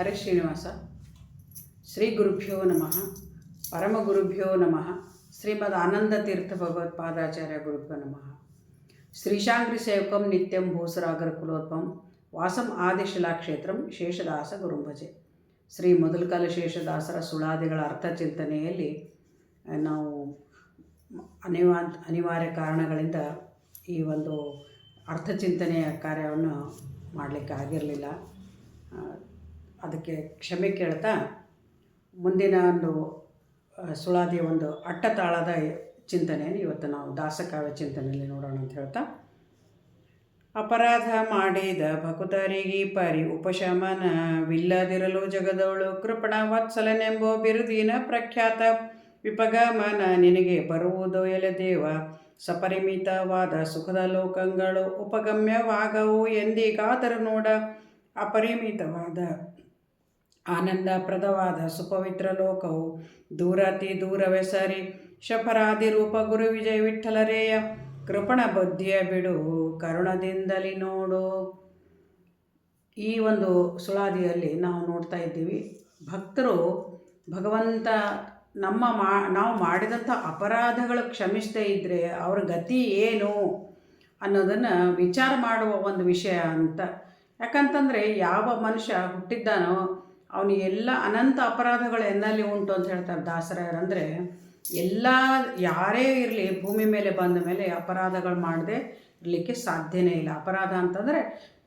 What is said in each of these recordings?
ಹರೇ ಶ್ರೀನಿವಾಸ. ಶ್ರೀ ಗುರುಭ್ಯೋ ನಮಃ. ಪರಮ ಗುರುಭ್ಯೋ ನಮಃ. ಶ್ರೀಮದ್ ಆನಂದ ತೀರ್ಥ ಭಗವತ್ ಪಾದಾಚಾರ್ಯ ಗುರುಭ್ಯೋ ನಮಃ. ಶ್ರೀಶಾಂಗ್ರಿ ಸೇವಕಂ ನಿತ್ಯಂ ಭೂಸರಾಗರ ಕುಲೋತ್ಪಂ ವಾಸಂ ಆದಿಶಿಲಾಕ್ಷೇತ್ರಂ ಶೇಷದಾಸ ಗುರುಂಭಜೆ. ಶ್ರೀ ಮೊದಲಕಾಲ ಶೇಷದಾಸರ ಸುಳಾದಿಗಳ ಅರ್ಥ ಚಿಂತನೆಯಲ್ಲಿ ನಾವು ಅನಿವಾ ಅನಿವಾರ್ಯ ಕಾರಣಗಳಿಂದ ಈ ಒಂದು ಅರ್ಥಚಿಂತನೆಯ ಕಾರ್ಯವನ್ನು ಮಾಡಲಿಕ್ಕೆ ಆಗಿರಲಿಲ್ಲ. ಅದಕ್ಕೆ ಕ್ಷಮೆ ಕೇಳ್ತಾ ಮುಂದಿನ ಒಂದು ಸುಳಾದಿಯ ಒಂದು ಅಟ್ಟತಾಳದ ಚಿಂತನೆಯನ್ನು ಇವತ್ತು ನಾವು ದಾಸಕಾವ್ಯ ಚಿಂತನೆಯಲ್ಲಿ ನೋಡೋಣ ಅಂತ ಹೇಳ್ತಾ, ಅಪರಾಧ ಮಾಡಿದ ಭಕುತರಿಗೆ ಪರಿ ಉಪಶಮನವಿಲ್ಲದಿರಲು ಜಗದವಳು ಕೃಪಣ ವತ್ಸಲನೆಂಬೋ ಬಿರುದಿನ ಪ್ರಖ್ಯಾತ ವಿಪಗಮನ ನಿನಗೆ ಬರುವುದು ಎಲೆ ದೇವ, ಸಪರಿಮಿತವಾದ ಸುಖದ ಲೋಕಗಳು ಉಪಗಮ್ಯವಾಗವು ಎಂದೀಗಾದರೂ ನೋಡ ಅಪರಿಮಿತವಾದ ಆನಂದಪ್ರದವಾದ ಸುಪವಿತ್ರ ಲೋಕವು ದೂರತಿ ದೂರವೇ ಸರಿ. ಶಪರಾದಿ ರೂಪ ಗುರು ವಿಜಯ ವಿಠಲರೇಯ, ಕೃಪಣ ಬುದ್ಧಿಯ ಬಿಡು, ಕರುಣದಿಂದಲಿ ನೋಡು. ಈ ಒಂದು ಸುಳಾದಿಯಲ್ಲಿ ನಾವು ನೋಡ್ತಾ ಇದ್ದೀವಿ, ಭಕ್ತರು ಭಗವಂತ ನಮ್ಮ ಮಾ, ನಾವು ಮಾಡಿದಂಥ ಅಪರಾಧಗಳು ಕ್ಷಮಿಸದೇ ಇದ್ದರೆ ಅವರ ಗತಿ ಏನು ಅನ್ನೋದನ್ನು ವಿಚಾರ ಮಾಡುವ ಒಂದು ವಿಷಯ ಅಂತ. ಯಾಕಂತಂದರೆ ಯಾವ ಮನುಷ್ಯ ಹುಟ್ಟಿದ್ದಾನೋ ಅವನಿಗೆ ಎಲ್ಲ ಅನಂತ ಅಪರಾಧಗಳು ಎನ್ನಲ್ಲಿ ಉಂಟು ಅಂತ ಹೇಳ್ತಾರೆ ದಾಸರಾಯರಂದರೆ ಎಲ್ಲ ಯಾರೇ ಇರಲಿ ಭೂಮಿ ಮೇಲೆ ಬಂದ ಮೇಲೆ ಅಪರಾಧಗಳು ಮಾಡದೆ ಇರಲಿಕ್ಕೆ ಸಾಧ್ಯನೇ ಇಲ್ಲ. ಅಪರಾಧ ಅಂತಂದರೆ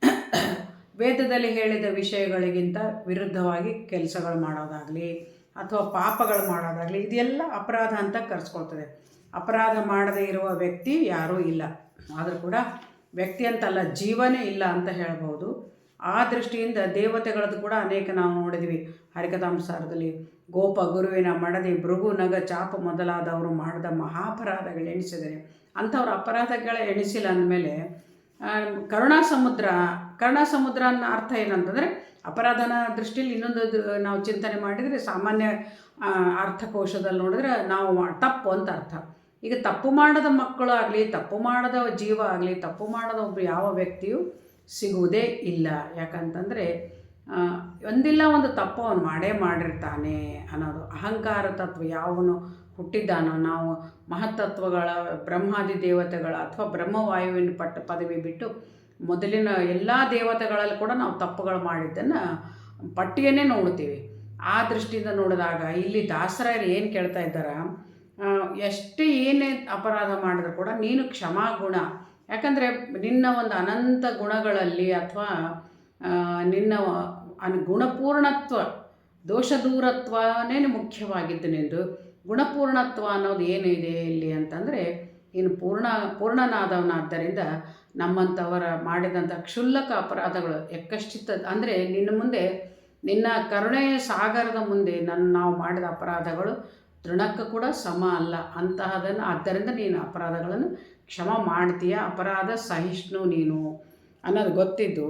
ವೇದದಲ್ಲಿ ಹೇಳಿದ ವಿಷಯಗಳಿಗಿಂತ ವಿರುದ್ಧವಾಗಿ ಕೆಲಸಗಳು ಮಾಡೋದಾಗಲಿ ಅಥವಾ ಪಾಪಗಳು ಮಾಡೋದಾಗಲಿ ಇದೆಲ್ಲ ಅಪರಾಧ ಅಂತ ಕರೆಸ್ಕೊಳ್ತದೆ. ಅಪರಾಧ ಮಾಡದೇ ಇರುವ ವ್ಯಕ್ತಿ ಯಾರೂ ಇಲ್ಲ. ಆದರೂ ಕೂಡ ವ್ಯಕ್ತಿ ಅಂತಲ್ಲ, ಜೀವನೇ ಇಲ್ಲ ಅಂತ ಹೇಳ್ಬೋದು ಆ ದೃಷ್ಟಿಯಿಂದ ದೇವತೆಗಳದ್ದು ಕೂಡ ಅನೇಕ ನಾವು ನೋಡಿದ್ವಿ. ಹರಿಕಥಾಂಸಾರದಲ್ಲಿ ಗೋಪ ಗುರುವಿನ ಮಡದಿ ಭೃಗು ನಗ ಚಾಪ ಮೊದಲಾದವರು ಮಾಡಿದ ಮಹಾಪರಾಧಗಳು ಎಣಿಸಿದರೆ. ಅಂಥವ್ರ ಅಪರಾಧಗಳ ಎಣಿಸಿಲ್ಲ ಅಂದಮೇಲೆ ಕರುಣಾ ಸಮುದ್ರ ಕರುಣಾ ಸಮುದ್ರ ಅನ್ನೋ ಅರ್ಥ ಏನಂತಂದರೆ, ಅಪರಾಧನ ದೃಷ್ಟಿಯಲ್ಲಿ ಇನ್ನೊಂದು ನಾವು ಚಿಂತನೆ ಮಾಡಿದರೆ ಸಾಮಾನ್ಯ ಅರ್ಥಕೋಶದಲ್ಲಿ ನೋಡಿದ್ರೆ ನಾವು ತಪ್ಪು ಅಂತ ಅರ್ಥ. ಈಗ ತಪ್ಪು ಮಾಡದ ಮಕ್ಕಳು ಆಗಲಿ, ತಪ್ಪು ಮಾಡದ ಜೀವ ಆಗಲಿ, ತಪ್ಪು ಮಾಡದ ಒಬ್ಬ ಯಾವ ವ್ಯಕ್ತಿಯು ಸಿಗುವುದೇ ಇಲ್ಲ. ಯಾಕಂತಂದರೆ ಒಂದಿಲ್ಲ ಒಂದು ತಪ್ಪು ಅವನು ಮಾಡೇ ಮಾಡಿರ್ತಾನೆ ಅನ್ನೋದು, ಅಹಂಕಾರ ತತ್ವ ಯಾವನು ಹುಟ್ಟಿದ್ದಾನೋ, ನಾವು ಮಹತ್ತತ್ವಗಳ, ಬ್ರಹ್ಮಾದಿ ದೇವತೆಗಳ ಅಥವಾ ಬ್ರಹ್ಮವಾಯುವಿನ ಪಟ್ಟ ಪದವಿ ಬಿಟ್ಟು ಮೊದಲಿನ ಎಲ್ಲ ದೇವತೆಗಳಲ್ಲಿ ಕೂಡ ನಾವು ತಪ್ಪುಗಳು ಮಾಡಿದ್ದನ್ನು ಪಟ್ಟಿಯನ್ನೇ ನೋಡ್ತೀವಿ ಆ ದೃಷ್ಟಿಯಿಂದ ನೋಡಿದಾಗ ಇಲ್ಲಿ ದಾಸರಾಯರು ಏನು ಕೇಳ್ತಾ ಇದ್ದಾರೆ ಎಷ್ಟೇ ಏನೇ ಅಪರಾಧ ಮಾಡಿದ್ರು ಕೂಡ ನೀನು ಕ್ಷಮಾಗುಣ ಯಾಕಂದರೆ ನಿನ್ನ ಒಂದು ಅನಂತ ಗುಣಗಳಲ್ಲಿ ಅಥವಾ ನಿನ್ನ ಅನ್, ಗುಣಪೂರ್ಣತ್ವ ದೋಷ ದೂರತ್ವನೇ ಮುಖ್ಯವಾಗಿದ್ದು ನಿಂದು ಗುಣಪೂರ್ಣತ್ವ ಅನ್ನೋದು ಏನಿದೆ ಇಲ್ಲಿ ಅಂತಂದರೆ ಇನ್ನು ಪೂರ್ಣ, ಪೂರ್ಣನಾದವನಾದ್ದರಿಂದ ನಮ್ಮಂಥವರ ಮಾಡಿದಂಥ ಕ್ಷುಲ್ಲಕ ಅಪರಾಧಗಳು ಎಕ್ಕಷ್ಟಿತ್ತ ಅಂದರೆ ನಿನ್ನ ಮುಂದೆ, ನಿನ್ನ ಕರುಣೆಯ ಸಾಗರದ ಮುಂದೆ ನನ್ನ ನಾವು ಮಾಡಿದ ಅಪರಾಧಗಳು ತೃಣಕ್ಕೆ ಕೂಡ ಸಮ ಅಲ್ಲ. ಅಂತಹದನ್ನು ಆದ್ದರಿಂದ ನೀನು ಅಪರಾಧಗಳನ್ನು ಕ್ಷಮ ಮಾಡ್ತೀಯ? ಅಪರಾಧ ಸಹಿಷ್ಣು ನೀನು ಅನ್ನೋದು ಗೊತ್ತಿದ್ದು.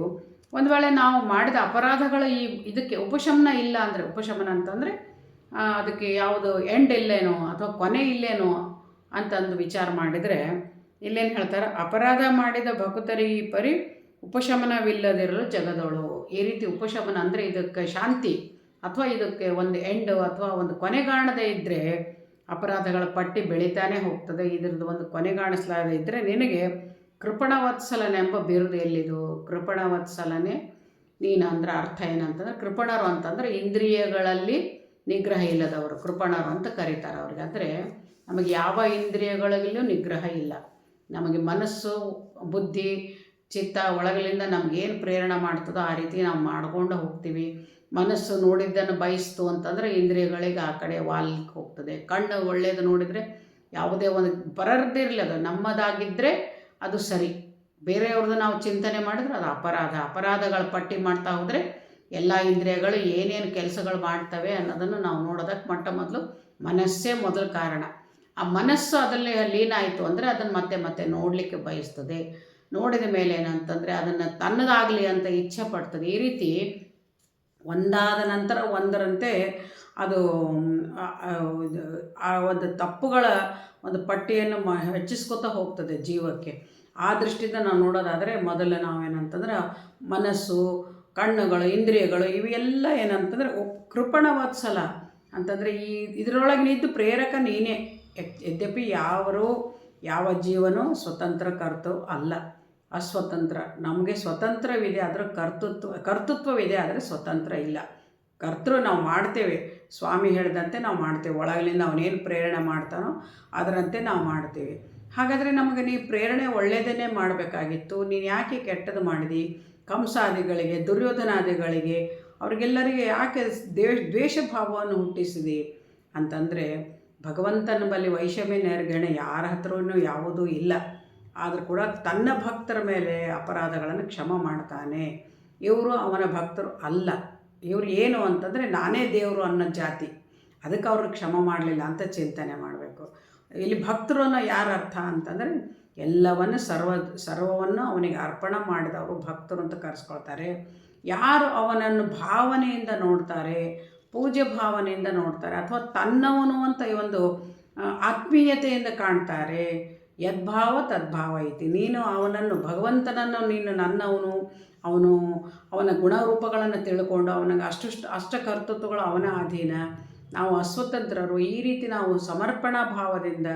ಒಂದು ವೇಳೆ ನಾವು ಮಾಡಿದ ಅಪರಾಧಗಳ ಈ ಇದಕ್ಕೆ ಉಪಶಮನ ಇಲ್ಲ ಅಂದರೆ, ಉಪಶಮನ ಅಂತಂದರೆ ಅದಕ್ಕೆ ಯಾವುದು ಎಂಡ್ ಇಲ್ಲೇನೋ ಅಥವಾ ಕೊನೆ ಇಲ್ಲೇನೋ ಅಂತಂದು ವಿಚಾರ ಮಾಡಿದರೆ ಇಲ್ಲೇನು ಹೇಳ್ತಾರೆ? ಅಪರಾಧ ಮಾಡಿದ ಭಕ್ತರಿಗೆ ಪರಿ ಉಪಶಮನವಿಲ್ಲದಿರಲು ಜಗದೋಳು. ಈ ರೀತಿ ಉಪಶಮನ ಅಂದರೆ ಇದಕ್ಕೆ ಶಾಂತಿ. ಅಥವಾ ಇದಕ್ಕೆ ಒಂದು ಎಂಡ್ ಅಥವಾ ಒಂದು ಕೊನೆಗಾಣದೇ ಇದ್ದರೆ ಅಪರಾಧಗಳ ಪಟ್ಟಿ ಬೆಳೀತಾನೆ ಹೋಗ್ತದೆ. ಇದರದ್ದು ಒಂದು ಕೊನೆಗಾಣಿಸಲಾಗದೇ ಇದ್ದರೆ ನಿನಗೆ ಕೃಪಣವತ್ಸಲನೆಂಬ ಬಿರುದು ಎಲ್ಲಿದು? ಕೃಪಣವತ್ಸಲನೆ, ನೀನು ಅಂದ್ರೆ ಅರ್ಥ ಏನಂತಂದ್ರೆ ಕೃಪಣರು ಅಂತಂದರೆ ಇಂದ್ರಿಯಗಳಲ್ಲಿ ನಿಗ್ರಹ ಇಲ್ಲದವರು. ಕೃಪಣರು ಅಂತ ಕರೀತಾರೆ ಅವ್ರಿಗೆ. ಅಂದರೆ ನಮಗೆ ಯಾವ ಇಂದ್ರಿಯಗಳಲ್ಲೂ ನಿಗ್ರಹ ಇಲ್ಲ. ನಮಗೆ ಮನಸ್ಸು, ಬುದ್ಧಿ ಚಿತ್ತ ಒಳಗಲಿಂದ ನಮಗೇನು ಪ್ರೇರಣೆ ಮಾಡ್ತದೋ ಆ ರೀತಿ ನಾವು ಮಾಡ್ಕೊಂಡು ಹೋಗ್ತೀವಿ. ಮನಸ್ಸು ನೋಡಿದ್ದನ್ನು ಬಯಸ್ತು ಅಂತಂದರೆ ಇಂದ್ರಿಯಗಳಿಗೆ ಆ ಕಡೆ ವಾಲ್ಕ್ ಹೋಗ್ತದೆ. ಕಣ್ಣು ಒಳ್ಳೆಯದು ನೋಡಿದರೆ ಯಾವುದೇ ಒಂದು ಬರರ್ದಿರಲಿ ಅದು ನಮ್ಮದಾಗಿದ್ದರೆ ಅದು ಸರಿ. ಬೇರೆಯವ್ರದ್ದು ನಾವು ಚಿಂತನೆ ಮಾಡಿದ್ರೆ ಅದು ಅಪರಾಧ. ಅಪರಾಧಗಳ ಪಟ್ಟಿ ಮಾಡ್ತಾ ಹೋದರೆ ಎಲ್ಲ ಇಂದ್ರಿಯಗಳು ಏನೇನು ಕೆಲಸಗಳು ಮಾಡ್ತವೆ ಅನ್ನೋದನ್ನು ನಾವು ನೋಡೋದಕ್ಕೆ ಮೊಟ್ಟ ಮೊದಲು ಮನಸ್ಸೇ ಮೊದಲು ಕಾರಣ. ಆ ಮನಸ್ಸು ಅದರಲ್ಲಿ ಲೀನಾಯಿತು ಅಂದರೆ ಅದನ್ನು ಮತ್ತೆ ಮತ್ತೆ ನೋಡಲಿಕ್ಕೆ ಬಯಸ್ತದೆ. ನೋಡಿದ ಮೇಲೆ ಏನಂತಂದರೆ ಅದನ್ನು ತನ್ನದಾಗಲಿ ಅಂತ ಇಚ್ಛೆ ಪಡ್ತದೆ ಈ ರೀತಿ ಒಂದಾದ ನಂತರ ಒಂದರಂತೆ ಅದು ಆ, ಒಂದು ತಪ್ಪುಗಳ ಒಂದು ಪಟ್ಟಿಯನ್ನು ಮ ಹೆಚ್ಚಿಸ್ಕೊತಾ ಹೋಗ್ತದೆ ಜೀವಕ್ಕೆ. ಆ ದೃಷ್ಟಿಯಿಂದ ನಾವು ನೋಡೋದಾದರೆ ಮೊದಲು ನಾವೇನಂತಂದ್ರೆ ಮನಸ್ಸು ಕಣ್ಣುಗಳು ಇಂದ್ರಿಯಗಳು ಇವೆಲ್ಲ ಏನಂತಂದರೆ ಕೃಪಣ ವಾತ್ಸಲ ಅಂತಂದರೆ ಈ ಇದರೊಳಗೆ ನಿದ್ದು ಪ್ರೇರಕ ನೀನೇ. ಯದ್- ಯದ್ಯಪಿ ಯಾವರು ಯಾವ ಜೀವನೂ ಸ್ವತಂತ್ರ ಕರ್ತು ಅಲ್ಲ. ಅಸ್ವತಂತ್ರ. ನಮಗೆ ಸ್ವತಂತ್ರವಿದೆ ಆದರೆ ಕರ್ತೃತ್ವ, ಕರ್ತೃತ್ವವಿದೆ ಆದರೆ ಸ್ವತಂತ್ರ ಇಲ್ಲ. ಕರ್ತೃ ನಾವು ಮಾಡ್ತೇವೆ. ಸ್ವಾಮಿ ಹೇಳಿದಂತೆ ನಾವು ಮಾಡ್ತೇವೆ. ಒಳಗಲಿಂದ ಅವನೇನು ಪ್ರೇರಣೆ ಮಾಡ್ತಾನೋ ಅದರಂತೆ ನಾವು ಮಾಡ್ತೇವೆ. ಹಾಗಾದರೆ ನಮಗೆ ನೀ ಪ್ರೇರಣೆ ಒಳ್ಳೆಯದನ್ನೇ ಮಾಡಬೇಕಾಗಿತ್ತು. ನೀನು ಯಾಕೆ ಕೆಟ್ಟದ್ದು ಮಾಡಿದಿ? ಕಂಸಾದಿಗಳಿಗೆ, ದುರ್ಯೋಧನಾದಿಗಳಿಗೆ, ಅವ್ರಿಗೆಲ್ಲರಿಗೆ ಯಾಕೆ ದ್ವೇಷ ದ್ವೇಷ ಭಾವವನ್ನು ಹುಟ್ಟಿಸಿದೆ? ಅಂತಂದರೆ ಭಗವಂತನ ಬಳಿ ವೈಷಮ್ಯ ನಿರ್ಗಣೆ ಯಾರ ಹತ್ರವೂ ಯಾವುದೂ ಇಲ್ಲ. ಆದರೂ ಕೂಡ ತನ್ನ ಭಕ್ತರ ಮೇಲೆ ಅಪರಾಧಗಳನ್ನು ಕ್ಷಮ ಮಾಡ್ತಾನೆ. ಇವರು ಅವನ ಭಕ್ತರು ಅಲ್ಲ. ಇವರು ಏನು ಅಂತಂದರೆ ನಾನೇ ದೇವರು ಅನ್ನೋ ಜಾತಿ. ಅದಕ್ಕೆ ಅವರು ಕ್ಷಮ ಮಾಡಲಿಲ್ಲ ಅಂತ ಚಿಂತನೆ ಮಾಡಬೇಕು. ಇಲ್ಲಿ ಭಕ್ತರು ಅನ್ನೋ ಯಾರ ಅರ್ಥ ಅಂತಂದರೆ ಎಲ್ಲವನ್ನು ಸರ್ವ, ಸರ್ವವನ್ನು ಅವನಿಗೆ ಅರ್ಪಣೆ ಮಾಡಿದವರು ಭಕ್ತರು ಅಂತ ಕರೆಸ್ಕೊಳ್ತಾರೆ. ಯಾರು ಅವನನ್ನು ಭಾವನೆಯಿಂದ ನೋಡ್ತಾರೆ ಪೂಜ್ಯ ಭಾವನೆಯಿಂದ ನೋಡ್ತಾರೆ ಅಥವಾ ತನ್ನವನು ಅಂತ ಈ ಒಂದು ಆತ್ಮೀಯತೆಯಿಂದ ಕಾಣ್ತಾರೆ. ಯದ್ಭಾವ ತದ್ಭಾವ ಐತಿ. ನೀನು ಅವನನ್ನು, ಭಗವಂತನನ್ನು ನೀನು ನನ್ನವನು, ಅವನು ಅವನ ಗುಣರೂಪಗಳನ್ನು ತಿಳ್ಕೊಂಡು ಅವನಿಗೆ ಅಷ್ಟು ಅಷ್ಟ ಕರ್ತೃತ್ವಗಳು ಅವನ ಅಧೀನ. ನಾವು ಅಸ್ವತಂತ್ರರು. ಈ ರೀತಿ ನಾವು ಸಮರ್ಪಣಾ ಭಾವದಿಂದ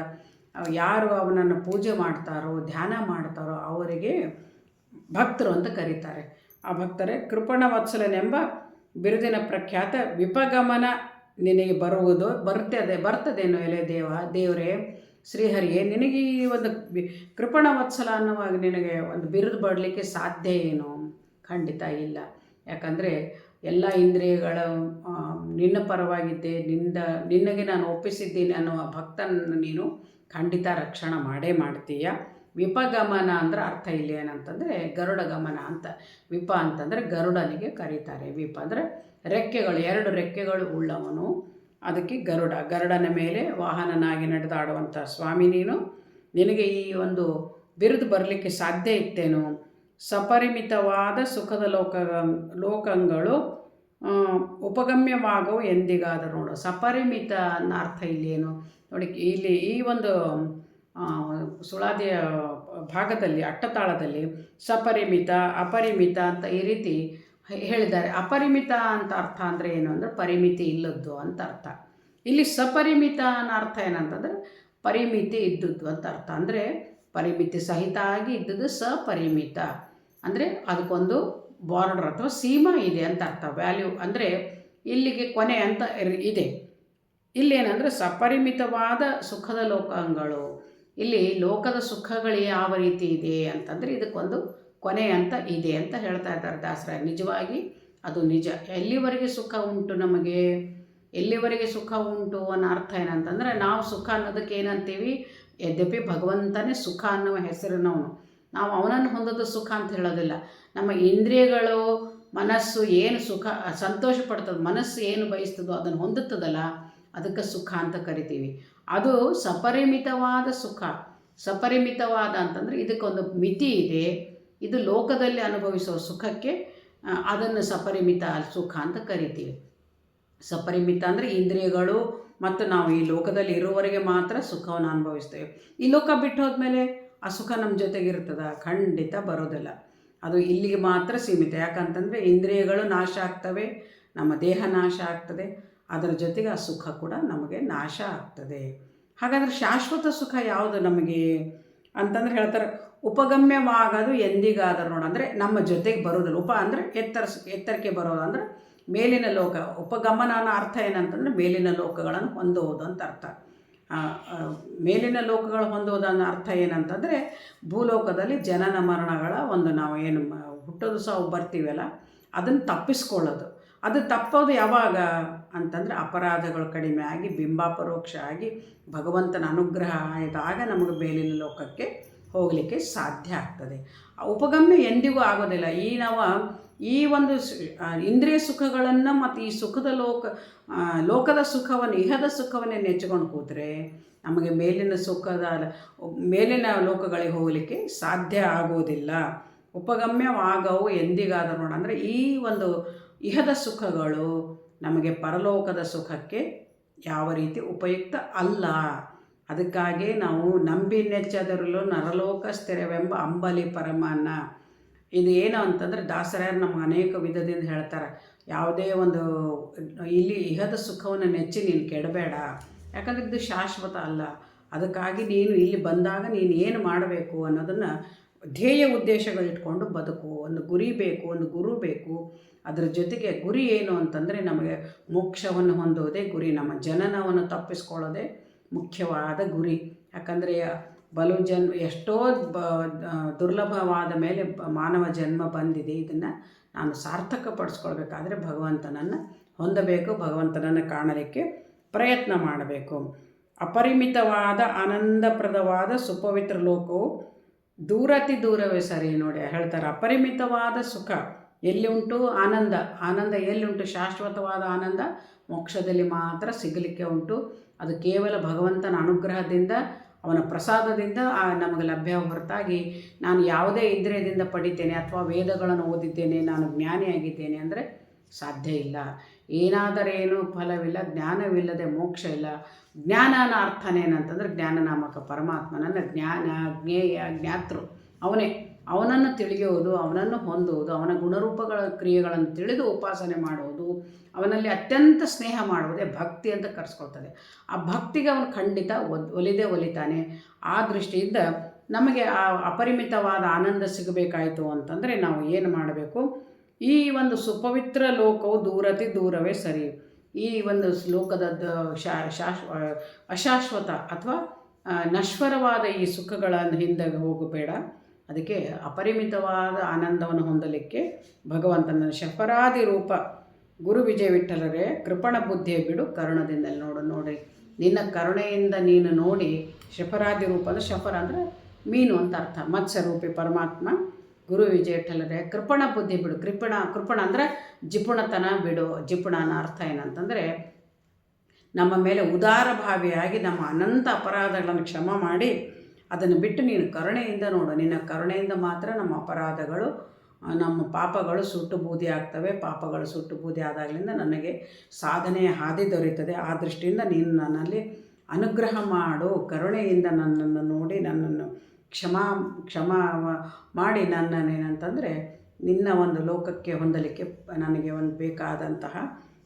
ಯಾರು ಅವನನ್ನು ಪೂಜೆ ಮಾಡ್ತಾರೋ, ಧ್ಯಾನ ಮಾಡ್ತಾರೋ ಅವರಿಗೆ ಭಕ್ತರು ಅಂತ ಕರೀತಾರೆ. ಆ ಭಕ್ತರೇ ಕೃಪಣ ವತ್ಸಲನೆಂಬ ಬಿರುದಿನ ಪ್ರಖ್ಯಾತ ವಿಪಗಮನ ನಿನಗೆ ಬರುವುದು ಬರ್ತದೆ ಬರ್ತದೇನೋ ಎಲೆ ದೇವ, ದೇವರೇ, ಶ್ರೀಹರಿಯೇ, ನಿನಗೆ ಈ ಒಂದು ಕೃಪಣ ವತ್ಸಲ ಅನ್ನುವಾಗ ನಿನಗೆ ಒಂದು ಬಿರುದು ಬಡಲಿಕ್ಕೆ ಸಾಧ್ಯ ಏನು? ಖಂಡಿತ ಇಲ್ಲ. ಯಾಕಂದರೆ ಎಲ್ಲ ಇಂದ್ರಿಯಗಳ ನಿನ್ನ ಪರವಾಗಿದ್ದೆ, ನಿಂದ, ನಿನಗೆ ನಾನು ಒಪ್ಪಿಸಿದ್ದೀನಿ ಅನ್ನುವ ಭಕ್ತನನ್ನು ನೀನು ಖಂಡಿತ ರಕ್ಷಣೆ ಮಾಡೇ ಮಾಡ್ತೀಯ. ವಿಪಗಮನ ಅಂದ್ರೆ ಅರ್ಥ ಇಲ್ಲಿ ಏನಂತಂದರೆ ಗರುಡ ಗಮನ ಅಂತ. ವಿಪ ಅಂತಂದರೆ ಗರುಡನಿಗೆ ಕರೀತಾರೆ. ವಿಪ ಅಂದರೆ ರೆಕ್ಕೆಗಳು, ಎರಡು ರೆಕ್ಕೆಗಳು ಉಳ್ಳವನು. ಅದಕ್ಕೆ ಗರುಡ. ಗರುಡನ ಮೇಲೆ ವಾಹನನಾಗಿ ನಡೆದಾಡುವಂಥ ಸ್ವಾಮಿ ನೀನು. ನಿನಗೆ ಈ ಒಂದು ಬಿರುದು ಬರಲಿಕ್ಕೆ ಸಾಧ್ಯ ಇತ್ತೇನು? ಸಪರಿಮಿತವಾದ ಸುಖದ ಲೋಕ ಲೋಕಗಳು ಉಪಗಮ್ಯವಾಗವು ಎಂದಿಗಾದರೂ ನೋಡು. ಸಪರಿಮಿತ ಅನ್ನೋ ಅರ್ಥ ಇಲ್ಲಿ ಏನು? ನೋಡಿ, ಇಲ್ಲಿ ಈ ಒಂದು ಸುಳಾದಿಯ ಭಾಗದಲ್ಲಿ, ಅಟ್ಟತಾಳದಲ್ಲಿ ಸಪರಿಮಿತ, ಅಪರಿಮಿತ ಅಂತ ಈ ರೀತಿ ಹೇಳಿದ್ದಾರೆ. ಅಪರಿಮಿತ ಅಂತ ಅರ್ಥ ಅಂದರೆ ಏನು ಅಂದರೆ ಪರಿಮಿತಿ ಇಲ್ಲದ್ದು ಅಂತ ಅರ್ಥ. ಇಲ್ಲಿ ಸಪರಿಮಿತ ಅನ್ನೋ ಅರ್ಥ ಏನಂತಂದರೆ ಪರಿಮಿತಿ ಇದ್ದದ್ದು ಅಂತ ಅರ್ಥ. ಅಂದರೆ ಪರಿಮಿತಿ ಸಹಿತ ಆಗಿ ಇದ್ದದ್ದು ಸಪರಿಮಿತ. ಅಂದರೆ ಅದಕ್ಕೊಂದು ಬಾರ್ಡರ್ ಅಥವಾ ಸೀಮಾ ಇದೆ ಅಂತ ಅರ್ಥ. ವ್ಯಾಲ್ಯೂ ಅಂದರೆ ಇಲ್ಲಿಗೆ ಕೊನೆ ಅಂತ ಇದೆ. ಇಲ್ಲೇನಂದರೆ ಸಪರಿಮಿತವಾದ ಸುಖದ ಲೋಕಗಳು ಇಲ್ಲಿ ಲೋಕದ ಸುಖಗಳು ಯಾವ ರೀತಿ ಇದೆ ಅಂತಂದರೆ ಇದಕ್ಕೊಂದು ಕೊನೆ ಅಂತ ಇದೆ ಅಂತ ಹೇಳ್ತಾ ಇದ್ದಾರೆ ದಾಸರ. ನಿಜವಾಗಿ ಅದು ನಿಜ. ಎಲ್ಲಿವರೆಗೆ ಸುಖ ಉಂಟು ನಮಗೆ? ಎಲ್ಲಿವರೆಗೆ ಸುಖ ಉಂಟು ಅನ್ನೋ ಅರ್ಥ ಏನಂತಂದರೆ ನಾವು ಸುಖ ಅನ್ನೋದಕ್ಕೆ ಏನಂತೀವಿ? ಯದ್ಯಪಿ ಭಗವಂತನೇ ಸುಖ ಅನ್ನುವ ಹೆಸರಿನವನು ನಾವು ಅವನನ್ನು ಹೊಂದೋದು ಸುಖ ಅಂತ ಹೇಳೋದಿಲ್ಲ. ನಮ್ಮ ಇಂದ್ರಿಯಗಳು, ಮನಸ್ಸು ಏನು ಸುಖ, ಸಂತೋಷ ಪಡ್ತದೆ, ಮನಸ್ಸು ಏನು ಬಯಸ್ತದೋ ಅದನ್ನು ಹೊಂದುತ್ತದಲ್ಲ, ಅದಕ್ಕೆ ಸುಖ ಅಂತ ಕರಿತೀವಿ. ಅದು ಸಪರಿಮಿತವಾದ ಸುಖ. ಸಪರಿಮಿತವಾದ ಅಂತಂದರೆ ಇದಕ್ಕೊಂದು ಮಿತಿ ಇದೆ. ಇದು ಲೋಕದಲ್ಲಿ ಅನುಭವಿಸುವ ಸುಖಕ್ಕೆ ಅದನ್ನು ಸಪರಿಮಿತ ಸುಖ ಅಂತ ಕರಿತೀವಿ. ಸಪರಿಮಿತ ಅಂದರೆ ಇಂದ್ರಿಯಗಳು ಮತ್ತು ನಾವು ಈ ಲೋಕದಲ್ಲಿ ಇರುವವರೆಗೆ ಮಾತ್ರ ಸುಖವನ್ನು ಅನುಭವಿಸ್ತೇವೆ. ಈ ಲೋಕ ಬಿಟ್ಟು ಹೋದ್ಮೇಲೆ ಆ ಸುಖ ನಮ್ಮ ಜೊತೆಗಿರ್ತದ ಖಂಡಿತ ಬರೋದಿಲ್ಲ. ಅದು ಇಲ್ಲಿಗೆ ಮಾತ್ರ ಸೀಮಿತ. ಯಾಕಂತಂದರೆ ಇಂದ್ರಿಯಗಳು ನಾಶ ಆಗ್ತವೆ, ನಮ್ಮ ದೇಹ ನಾಶ ಆಗ್ತದೆ. ಅದರ ಜೊತೆಗೆ ಆ ಸುಖ ಕೂಡ ನಮಗೆ ನಾಶ ಆಗ್ತದೆ. ಹಾಗಾದರೆ ಶಾಶ್ವತ ಸುಖ ಯಾವುದು ನಮಗೆ? ಅಂತಂದ್ರೆ ಹೇಳ್ತಾರೆ, ಉಪಗಮ್ಯವಾಗದು ಎಂದಿಗಾದರೂ ನೋಡ. ಅಂದರೆ ನಮ್ಮ ಜೊತೆಗೆ ಬರೋದಿಲ್ಲ. ಉಪ ಅಂದರೆ ಎತ್ತರ ಎತ್ತರಕ್ಕೆ ಬರೋದು. ಅಂದರೆ ಮೇಲಿನ ಲೋಕ ಉಪಗಮನ ಅನ್ನೋ ಅರ್ಥ ಏನಂತಂದರೆ ಮೇಲಿನ ಲೋಕಗಳನ್ನು ಹೊಂದುವುದು ಅಂತ ಅರ್ಥ. ಮೇಲಿನ ಲೋಕಗಳು ಹೊಂದುವುದನ್ನು ಅರ್ಥ ಏನಂತಂದರೆ ಭೂಲೋಕದಲ್ಲಿ ಜನನ ಮರಣಗಳ ಒಂದು ನಾವು ಏನು ಹುಟ್ಟೋದು ಸಹ ಬರ್ತೀವಲ್ಲ ಅದನ್ನು ತಪ್ಪಿಸ್ಕೊಳ್ಳೋದು. ಅದು ತಪ್ಪೋದು ಯಾವಾಗ? ಅಂತಂದರೆ ಅಪರಾಧಗಳು ಕಡಿಮೆ ಆಗಿ ಬಿಂಬಾಪರೋಕ್ಷ ಆಗಿ, ಭಗವಂತನ ಅನುಗ್ರಹ ಆದಾಗ ನಮಗೆ ಮೇಲಿನ ಲೋಕಕ್ಕೆ ಹೋಗಲಿಕ್ಕೆ ಸಾಧ್ಯ ಆಗ್ತದೆ. ಉಪಗಮ್ಯ ಎಂದಿಗೂ ಆಗೋದಿಲ್ಲ. ಈ ನಾವು, ಈ ಒಂದು ಇಂದ್ರಿಯ ಸುಖಗಳನ್ನು ಮತ್ತು ಈ ಸುಖದ ಲೋಕ ಲೋಕದ ಸುಖವನ್ನು, ಇಹದ ಸುಖವನ್ನೇ ನೆಚ್ಚಿಕೊಂಡು ಕೂತ್ರೆ ನಮಗೆ ಮೇಲಿನ ಸುಖದ ಮೇಲಿನ ಲೋಕಗಳಿಗೆ ಹೋಗಲಿಕ್ಕೆ ಸಾಧ್ಯ ಆಗುವುದಿಲ್ಲ ಉಪಗಮ್ಯವಾಗವು ಎಂದಿಗಾದರೂ ನೋಡಂದರೆ ಈ ಒಂದು ಇಹದ ಸುಖಗಳು ನಮಗೆ ಪರಲೋಕದ ಸುಖಕ್ಕೆ ಯಾವ ರೀತಿ ಉಪಯುಕ್ತ ಅಲ್ಲ. ಅದಕ್ಕಾಗಿ ನಾವು ನಂಬಿ ನೆಚ್ಚದರಲ್ಲೂ ನರಲೋಕ ಸ್ಥಿರವೆಂಬ ಅಂಬಲಿ ಪರಮಾನ್ನ ಇದು ಏನು ಅಂತಂದರೆ ದಾಸರಾಯರು ನಮ್ಮ ಅನೇಕ ವಿಧದಿಂದ ಹೇಳ್ತಾರೆ. ಯಾವುದೇ ಒಂದು ಇಲ್ಲಿ ಇಹದ ಸುಖವನ್ನು ನೆಚ್ಚಿ ನೀನು ಕೆಡಬೇಡ. ಯಾಕಂದರೆ ಇದು ಶಾಶ್ವತ ಅಲ್ಲ. ಅದಕ್ಕಾಗಿ ನೀನು ಇಲ್ಲಿ ಬಂದಾಗ ನೀನು ಏನು ಮಾಡಬೇಕು ಅನ್ನೋದನ್ನು ಧ್ಯೇಯ ಉದ್ದೇಶಗಳಿಟ್ಕೊಂಡು ಬದುಕು, ಒಂದು ಗುರಿ ಬೇಕು, ಒಂದು ಗುರು ಬೇಕು, ಅದರ ಜೊತೆಗೆ ಗುರಿ ಏನು ಅಂತಂದರೆ ನಮಗೆ ಮೋಕ್ಷವನ್ನು ಹೊಂದುವುದೇ ಗುರಿ, ನಮ್ಮ ಜನನವನ್ನು ತಪ್ಪಿಸ್ಕೊಳ್ಳೋದೇ ಮುಖ್ಯವಾದ ಗುರಿ. ಯಾಕಂದರೆ ಬಲು ಜನ್, ಎಷ್ಟೋ ಬ ದುರ್ಲಭವಾದ ಮೇಲೆ ಮಾನವ ಜನ್ಮ ಬಂದಿದೆ. ಇದನ್ನು ನಾನು ಸಾರ್ಥಕ ಪಡಿಸ್ಕೊಳ್ಬೇಕಾದ್ರೆ ಭಗವಂತನನ್ನು ಹೊಂದಬೇಕು, ಭಗವಂತನನ್ನು ಕಾಣಲಿಕ್ಕೆ ಪ್ರಯತ್ನ ಮಾಡಬೇಕು. ಅಪರಿಮಿತವಾದ, ಆನಂದಪ್ರದವಾದ, ಸುಪವಿತ್ರ ಲೋಕವು ದೂರತಿ ದೂರವೇ ಸರಿ ನೋಡಿ ಹೇಳ್ತಾರೆ. ಅಪರಿಮಿತವಾದ ಸುಖ ಎಲ್ಲಿ ಉಂಟು? ಆನಂದ. ಆನಂದ ಎಲ್ಲಿ ಉಂಟು? ಶಾಶ್ವತವಾದ ಆನಂದ ಮೋಕ್ಷದಲ್ಲಿ ಮಾತ್ರ ಸಿಗಲಿಕ್ಕೆ ಉಂಟು. ಅದು ಕೇವಲ ಭಗವಂತನ ಅನುಗ್ರಹದಿಂದ, ಅವನ ಪ್ರಸಾದದಿಂದ ನಮಗೆ ಲಭ್ಯ ಹೊರತಾಗಿ ನಾನು ಯಾವುದೇ ಇಂದ್ರಿಯದಿಂದ ಪಡಿತೇನೆ ಅಥವಾ ವೇದಗಳನ್ನು ಓದಿದ್ದೇನೆ, ನಾನು ಜ್ಞಾನಿಯಾಗಿದ್ದೇನೆ ಅಂದರೆ ಸಾಧ್ಯ ಇಲ್ಲ. ಏನಾದರೇನು ಫಲವಿಲ್ಲ, ಜ್ಞಾನವಿಲ್ಲದೆ ಮೋಕ್ಷ ಇಲ್ಲ. ಜ್ಞಾನನ ಅರ್ಥನೇನಂತಂದ್ರೆ ಜ್ಞಾನನಾಮಕ ಪರಮಾತ್ಮನನ್ನು ಜ್ಞಾನ, ಜ್ಞೇಯ, ಜ್ಞಾತೃ. ಅವನೇ. ಅವನನ್ನು ತಿಳಿಯುವುದು ಅವನನ್ನು ಹೊಂದುವುದು, ಅವನ ಗುಣರೂಪಗಳ ಕ್ರಿಯೆಗಳನ್ನು ತಿಳಿದು ಉಪಾಸನೆ ಮಾಡುವುದು, ಅವನಲ್ಲಿ ಅತ್ಯಂತ ಸ್ನೇಹ ಮಾಡುವುದೇ ಭಕ್ತಿ ಅಂತ ಕರೆಸ್ಕೊಳ್ತದೆ. ಆ ಭಕ್ತಿಗೆ ಅವನು ಖಂಡಿತ ಒಲಿದೆ ಒಲಿದೇ ಒಲಿತಾನೆ. ಆ ದೃಷ್ಟಿಯಿಂದ ನಮಗೆ ಆ ಅಪರಿಮಿತವಾದ ಆನಂದ ಸಿಗಬೇಕಾಯಿತು ಅಂತಂದರೆ ನಾವು ಏನು ಮಾಡಬೇಕು? ಈ ಒಂದು ಸುಪವಿತ್ರ ಲೋಕವು ದೂರತಿ ದೂರವೇ ಸರಿ. ಈ ಒಂದು ಲೋಕದ ಅಶಾಶ್ವತ ಅಥವಾ ನಶ್ವರವಾದ ಈ ಸುಖಗಳ ಹಿಂದೆ ಹೋಗಬೇಡ. ಅದಕ್ಕೆ ಅಪರಿಮಿತವಾದ ಆನಂದವನ್ನು ಹೊಂದಲಿಕ್ಕೆ ಭಗವಂತನ ಶಪರಾದಿ ರೂಪ ಗುರು ವಿಜಯ ವಿಠಲರೇ ಕೃಪಣ ಬುದ್ಧಿಯ ಬಿಡು ಕರುಣದಿಂದ ನೋಡು, ನೋಡಿ. ನಿನ್ನ ಕರುಣೆಯಿಂದ ನೀನು ನೋಡಿ ಶಪರಾದಿ ರೂಪ ಅಂದರೆ ಶಫರ ಅಂದರೆ ಮೀನು ಅಂತ ಅರ್ಥ. ಮತ್ಸ್ಯರೂಪಿ ಪರಮಾತ್ಮ ಗುರು ವಿಜಯ ವಿಠಲರೇ ಕೃಪಣ ಬುದ್ಧಿ ಬಿಡು. ಕೃಪಣ ಕೃಪಣ ಅಂದರೆ ಜಿಪುಣತನ ಬಿಡು. ಜಿಪುಣನ ಅರ್ಥ ಏನಂತಂದರೆ ನಮ್ಮ ಮೇಲೆ ಉದಾರ ಭಾವಿಯಾಗಿ ನಮ್ಮ ಅನಂತ ಅಪರಾಧಗಳನ್ನು ಕ್ಷಮ ಮಾಡಿ ಅದನ್ನು ಬಿಟ್ಟು ನೀನು ಕರುಣೆಯಿಂದ ನೋಡು. ನಿನ್ನ ಕರುಣೆಯಿಂದ ಮಾತ್ರ ನಮ್ಮ ಅಪರಾಧಗಳು, ನಮ್ಮ ಪಾಪಗಳು ಸುಟ್ಟು ಬೂದಿ ಆಗ್ತವೆ. ಪಾಪಗಳು ಸುಟ್ಟು ಬೂದಿ ಆದಾಗಲಿಂದ ನನಗೆ ಸಾಧನೆಯ ಹಾದಿ ದೊರೆಯುತ್ತದೆ. ಆ ದೃಷ್ಟಿಯಿಂದ ನೀನು ನನ್ನಲ್ಲಿ ಅನುಗ್ರಹ ಮಾಡು. ಕರುಣೆಯಿಂದ ನನ್ನನ್ನು ನೋಡಿ ನನ್ನನ್ನು ಕ್ಷಮಾ, ಕ್ಷಮ ಮಾಡಿ ನನ್ನನ್ನೇನಂತಂದರೆ, ನಿನ್ನ ಒಂದು ಲೋಕಕ್ಕೆ ಹೊಂದಲಿಕ್ಕೆ ನನಗೆ ಒಂದು ಬೇಕಾದಂತಹ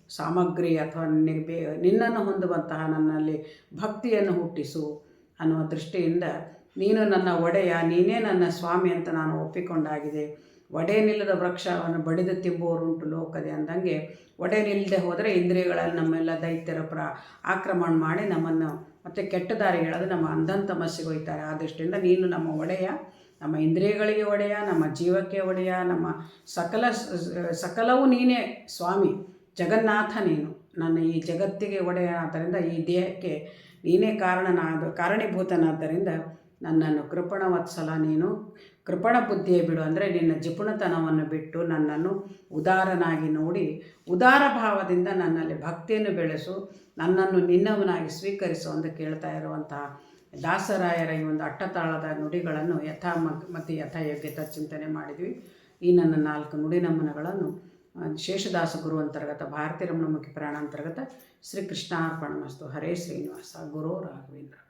ಸಾಮಗ್ರಿ ಅಥವಾ ನಿನಗೆ ಬೇ, ನಿನ್ನನ್ನು ಹೊಂದುವಂತಹ ನನ್ನಲ್ಲಿ ಭಕ್ತಿಯನ್ನು ಹುಟ್ಟಿಸು ಅನ್ನುವ ದೃಷ್ಟಿಯಿಂದ ನೀನು ನನ್ನ ಒಡೆಯ, ನೀನೇ ನನ್ನ ಸ್ವಾಮಿ ಅಂತ ನಾನು ಒಪ್ಪಿಕೊಂಡಾಗಿದೆ. ಒಡೆ ನಿಲ್ಲದ ವೃಕ್ಷವನ್ನು ಬಡಿದು ತಿಂಬುವರುಂಟು ಲೋಕದೆ ಅಂದಂಗೆ, ಒಡೆ ನಿಲ್ಲದೆ ಹೋದರೆ ಇಂದ್ರಿಯಗಳಲ್ಲಿ ನಮ್ಮೆಲ್ಲ ದೈತ್ಯರ ಪ್ರ, ಆಕ್ರಮಣ ಮಾಡಿ ನಮ್ಮನ್ನು ಮತ್ತು ಕೆಟ್ಟ ದಾರಿ ಹೇಳೋದು ನಮ್ಮ ಅಂಧನ ತಮಸ್ಸಿಗೆ ಹೋಯ್ತಾರೆ. ಆ ದೃಷ್ಟಿಯಿಂದ ನೀನು ನಮ್ಮ ಒಡೆಯ, ನಮ್ಮ ಇಂದ್ರಿಯಗಳಿಗೆ ಒಡೆಯ, ನಮ್ಮ ಜೀವಕ್ಕೆ ಒಡೆಯ, ನಮ್ಮ ಸಕಲ ಸಕಲವೂ ನೀನೇ ಸ್ವಾಮಿ, ಜಗನ್ನಾಥ ನೀನು. ನನ್ನ ಈ ಜಗತ್ತಿಗೆ ಒಡೆಯ ಆದ್ದರಿಂದ ಈ ದೇಹಕ್ಕೆ ನೀನೇ ಕಾರಣನಾದ, ಕಾರಣೀಭೂತನಾದ್ದರಿಂದ ನನ್ನನ್ನು ಕೃಪಣ ವತ್ಸಲ ನೀನು. ಕೃಪಣ ಬುದ್ಧಿಯೇ ಬಿಡು ಅಂದರೆ ನಿನ್ನ ಜಿಪುಣತನವನ್ನು ಬಿಟ್ಟು ನನ್ನನ್ನು ಉದಾರನಾಗಿ ನೋಡಿ, ಉದಾರ ಭಾವದಿಂದ ನನ್ನಲ್ಲಿ ಭಕ್ತಿಯನ್ನು ಬೆಳೆಸು, ನನ್ನನ್ನು ನಿನ್ನವನಾಗಿ ಸ್ವೀಕರಿಸು ಅಂತ ಕೇಳ್ತಾ ಇರುವಂತಹ ದಾಸರಾಯರ ಈ ಒಂದು ಅಟ್ಟತಾಳದ ನುಡಿಗಳನ್ನು ಯಥಾ ಮತ್ತು ಯಥಾಯೋಗ್ಯತ ಚಿಂತನೆ ಮಾಡಿದ್ವಿ. ಈ ನನ್ನ ನಾಲ್ಕು ನುಡಿ ನಮನಗಳನ್ನು ಶೇಷದಾಸ ಗುರು ಅಂತರ್ಗತ ಭಾರತೀಯ ರಮಣಮುಖಿ ಪ್ರಾಣ ಅಂತರ್ಗತ ಶ್ರೀ ಕೃಷ್ಣಾರ್ಪಣ ಮಸ್ತು. ಹರೇ ಶ್ರೀನಿವಾಸ. ಗುರು ರಾಘವೇಂದ್ರ.